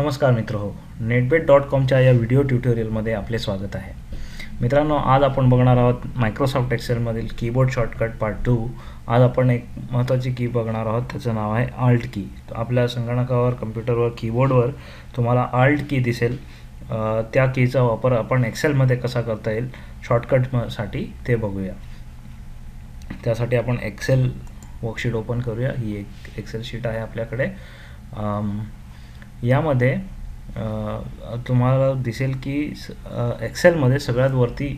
नमस्कार मित्र हो नेटबेट डॉट कॉमच्या या व्हिडिओ ट्युटोरियलमध्ये आपले स्वागत आहे. मित्रांनो आज आपण बघणार आहोत मायक्रोसॉफ्ट एक्सेलमधील कीबोर्ड शॉर्टकट पार्ट टू आज आपण एक महत्त्वाची की बघणार आहोत त्याचं नाव आहे आल्ट की आपल्या संगणकावर कम्प्युटरवर कीबोर्डवर तुम्हाला आल्ट की दिसेल. त्या कीचा वापर आपण एक्सेलमध्ये कसा करता येईल शॉर्टकटसाठी ते बघूया. त्यासाठी आपण एक्सेल वर्कशीट ओपन करूया. ही एक एक्सेल शीट आहे आपल्याकडे. यामध्ये तुम्हाला दिसेल की एक्सेलमध्ये सगळ्यात वरती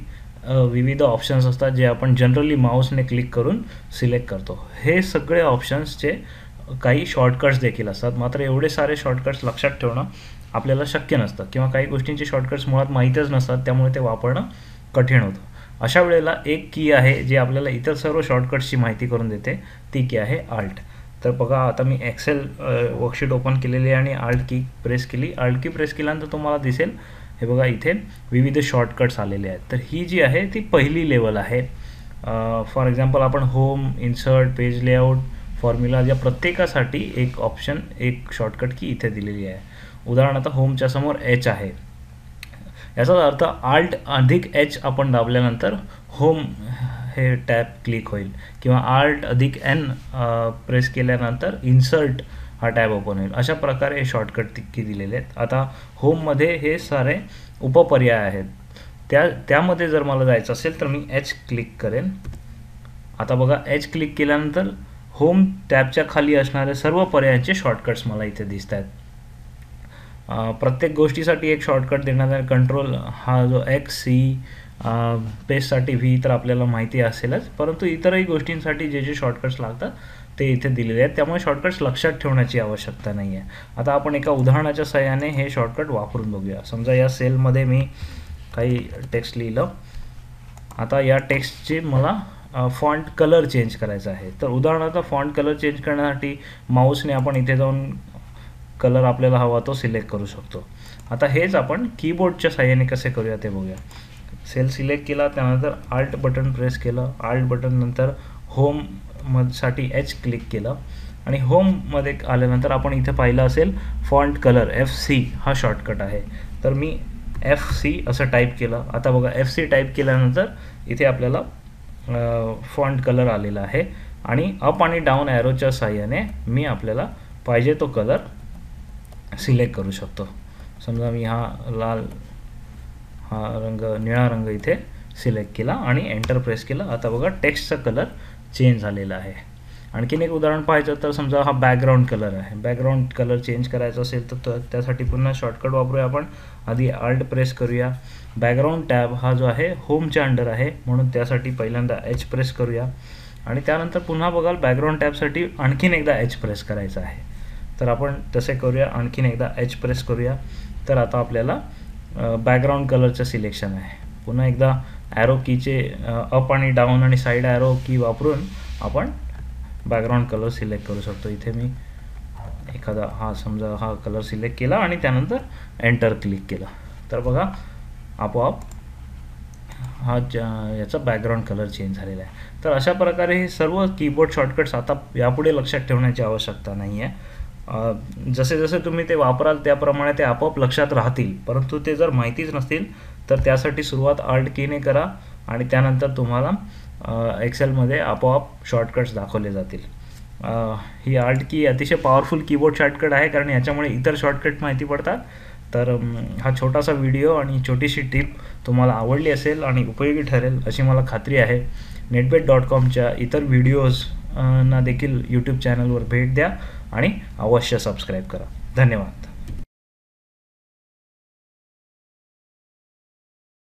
विविध ऑप्शन्स असतात जे आपण जनरली माऊसने क्लिक करून सिलेक्ट करतो. हे सगळे ऑप्शन्सचे काही शॉर्टकट्स देखील असतात. मात्र एवढे सारे शॉर्टकट्स लक्षात ठेवणं आपल्याला शक्य नसतं किंवा काही गोष्टींचे शॉर्टकट्स मुळात माहीतच नसतात त्यामुळे ते वापरणं कठीण होतं. अशा वेळेला एक की आहे जी आपल्याला इतर सर्व शॉर्टकट्सची माहिती करून देते. ती की आहे आल्ट तर बघा आता मी एक्सेल वर्कशीट ओपन केलेली आहे आणि आल्ट की प्रेस केली. आल्ट की प्रेस केल्यानंतर तुम्हाला दिसेल हे बघा इथे विविध शॉर्टकट्स आलेले आहेत. तर ही जी आहे ती पहिली लेवल आहे. फॉर एक्झाम्पल आपण home insert page layout formula या प्रत्येकासाठी एक ऑप्शन एक शॉर्टकट की इथे दिलेली आहे. उदाहरणार्थ होमच्या समोर एच आहे. याचा अर्थ आल्ट अधिक एच आपण दाबल्यानंतर होम हे टॅब क्लिक होईल. किंवा आर्ट अधिक एन प्रेस केल्यानंतर इन्सर्ट हा टॅब ओपन होईल. अशा प्रकारे हे शॉर्टकट की दिलेले आहेत. आता होममध्ये हे सारे उपपर्याय आहेत. त्या त्यामध्ये जर मला जायचं असेल तर मी एच क्लिक करेन. आता बघा एच क्लिक केल्यानंतर होम टॅबच्या खाली असणाऱ्या सर्व पर्यायांचे शॉर्टकट्स मला इथे दिसत आहेत. प्रत्येक गोष्टीसाठी एक शॉर्टकट देण्यात आहे. कंट्रोल हा जो एक्स सी पेजसाठी व्ही तर आपल्याला माहिती असेलच परंतु इतरही गोष्टींसाठी जे जे शॉर्टकट्स लागतात ते इथे दिलेले आहेत. त्यामुळे शॉर्टकट्स लक्षात ठेवण्याची आवश्यकता नाही आहे आता आपण एका उदाहरणाच्या सहाय्याने हे शॉर्टकट वापरून बघूया. समजा या सेलमध्ये मी काही टेक्स्ट लिहिलं. आता या टेक्स्टचे मला फॉन्ट कलर चेंज करायचा आहे. तर उदाहरणार्थ फॉन्ट कलर चेंज करण्यासाठी माऊसने आपण इथे जाऊन कलर आपल्याला हवा तो सिलेक्ट करू शकतो. आता हेच आपण कीबोर्डच्या साह्याने कसे करूया ते बघूया. सेल सिलेक्ट केला त्यानंतर आल्ट बटन प्रेस केलं. आल्ट बटन नंतर होम म साठी एच क्लिक केलं. आणि होममध्ये आल्यानंतर आपण इथे पाहिलं असेल फॉन्ट कलर एफ सी हा शॉर्टकट आहे. तर मी एफ सी असं टाईप केलं. आता बघा एफ सी टाईप केल्यानंतर इथे आपल्याला फॉन्ट कलर आलेला आहे. आणि अप आणि डाऊन ॲरोच्या साह्याने मी आपल्याला पाहिजे तो कलर सिलेक्ट करू शकतो. समजा मी हा लाल हा रंग निळा रंग इथे सिलेक्ट केला आणि एंटर प्रेस केला. आता बघा टेक्स्टचा कलर चेंज झालेला आहे. आणखीन एक उदाहरण पाहायचं तर समजा हा बॅकग्राऊंड कलर आहे. बॅकग्राऊंड कलर चेंज करायचा असेल तर त्यासाठी पुन्हा शॉर्टकट वापरूया आपण. आधी आल्ट प्रेस करूया. बॅकग्राऊंड टॅब हा जो आहे होमच्या अंडर आहे. म्हणून त्यासाठी पहिल्यांदा एच प्रेस करूया. आणि त्यानंतर पुन्हा बघाल बॅकग्राऊंड टॅबसाठी आणखीन एकदा एच प्रेस करायचा आहे. तर आपण तसे करूया. आणखीन एकदा एच प्रेस करूया. तर आता आपल्याला बॅकग्राऊंड कलरचं सिलेक्शन आहे. पुन्हा एकदा ॲरो कीचे अप आणि डाऊन आणि साईड ॲरो की वापरून आपण बॅकग्राऊंड कलर सिलेक्ट करू शकतो. इथे मी एखादा हा समजा हा कलर सिलेक्ट केला आणि त्यानंतर एंटर क्लिक केलं. तर बघा आपोआप हा याचा बॅकग्राऊंड कलर चेंज झालेला आहे. तर अशा प्रकारे हे सर्व कीबोर्ड शॉर्टकट्स आता यापुढे लक्षात ठेवण्याची आवश्यकता नाही आहे जसे जसे तुम्ही ते वापराल त्याप्रमाणे ते आपोआप लक्षात राहतील. परंतु ते जर माहितीच नसतील तर त्यासाठी सुरुवात आर्ट कीने करा आणि त्यानंतर तुम्हाला एक्सेलमध्ये आपोआप शॉर्टकट्स दाखवले जातील. ही आर्ट की अतिशय पॉवरफुल कीबोर्ड शॉर्टकट आहे कारण याच्यामुळे इतर शॉर्टकट माहिती पडतात. तर हा छोटासा व्हिडिओ आणि छोटीशी टिप तुम्हाला आवडली असेल आणि उपयोगी ठरेल अशी मला खात्री आहे. नेटबेट डॉट कॉमच्या इतर व्हिडिओज ना देखील यूट्यूब चॅनलवर भेट द्या आणि अवश्य सबस्क्राईब करा. धन्यवाद.